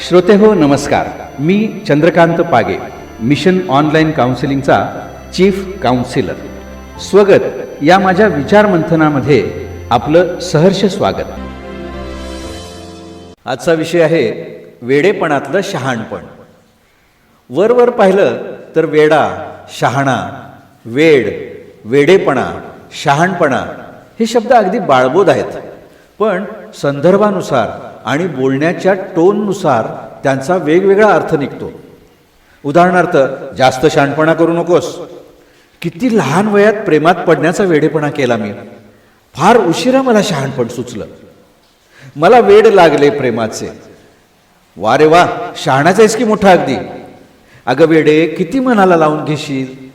श्रोते हो नमस्कार. मी चंद्रकांत पागे मिशन ऑनलाईन काउन्सिलिंगचा चीफ काउन्सिलर. स्वगत. या माझ्या विचारमंथनामध्ये आपलं सहर्ष स्वागत. आजचा विषय आहे वेडेपणातलं शहाणपण. वर वर पाहिलं तर वेडा शहाणा वेड वेडेपणा शहाणपणा हे शब्द अगदी बाळबोध आहेत. पण संदर्भानुसार आणि बोलण्याच्या टोननुसार त्यांचा वेगवेगळा अर्थ निघतो. उदाहरणार्थ जास्त शहाणपणा करू नकोस. किती लहान वयात प्रेमात पडण्याचा वेडेपणा केला मी. फार उशिरा मला शहाणपण सुचलं. मला वेड लागले प्रेमाचे. वा रे वा शहाणाचा आहेस की मोठा अगदी? अगं वेडे किती मनाला लावून घेशील?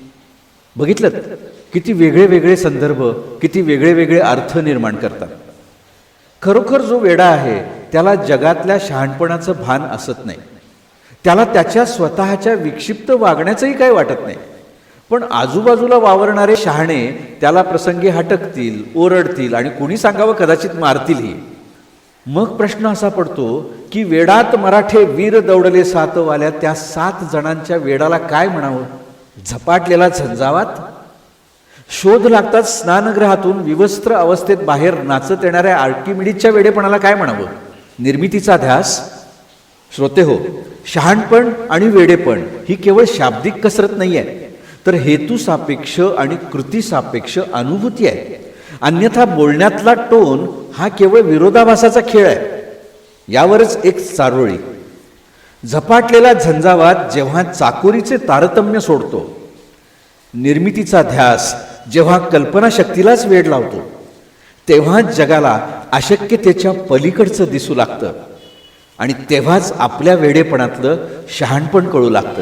बघितलं किती वेगळे वेगळे संदर्भ किती वेगळे वेगळे अर्थ निर्माण करतात. खरोखर जो वेडा आहे त्याला जगातल्या शहाणपणाचं भान असत नाही. त्याला त्याच्या स्वतःच्या विक्षिप्त वागण्याचंही काही वाटत नाही. पण आजूबाजूला वावरणारे शहाणे त्याला प्रसंगी हटकतील ओरडतील आणि कुणी सांगावं कदाचित मारतीलही मग प्रश्न असा पडतो की वेडात मराठे वीर दौडले सातवाल्या त्या सात जणांच्या वेडाला काय म्हणावं? झपाटलेला झंझावात? शोध लागतात स्नानगृहातून विवस्त्र अवस्थेत बाहेर नाचत येणाऱ्या आर्किमिडीच्या वेडेपणाला काय म्हणावं? निर्मितीचा ध्यास? श्रोते हो शहाणपण आणि वेडेपण ही केवळ शाब्दिक कसरत नाही आहे तर हेतू सापेक्ष आणि कृती सापेक्ष अनुभूती आहे. अन्यथा बोलण्यातला टोन हा केवळ विरोधाभासाचा खेळ आहे. यावरच एक चारोळी. झपाटलेला झंझावात जेव्हा चाकोरीचे तारतम्य सोडतो निर्मितीचा ध्यास जेव्हा कल्पनाशक्तीलाच वेळ लावतो तेव्हा जगाला अशक्यतेच्या पलीकडचं दिसू लागतं. आणि तेव्हाच आपल्या वेडेपणातलं शहाणपण कळू लागतं.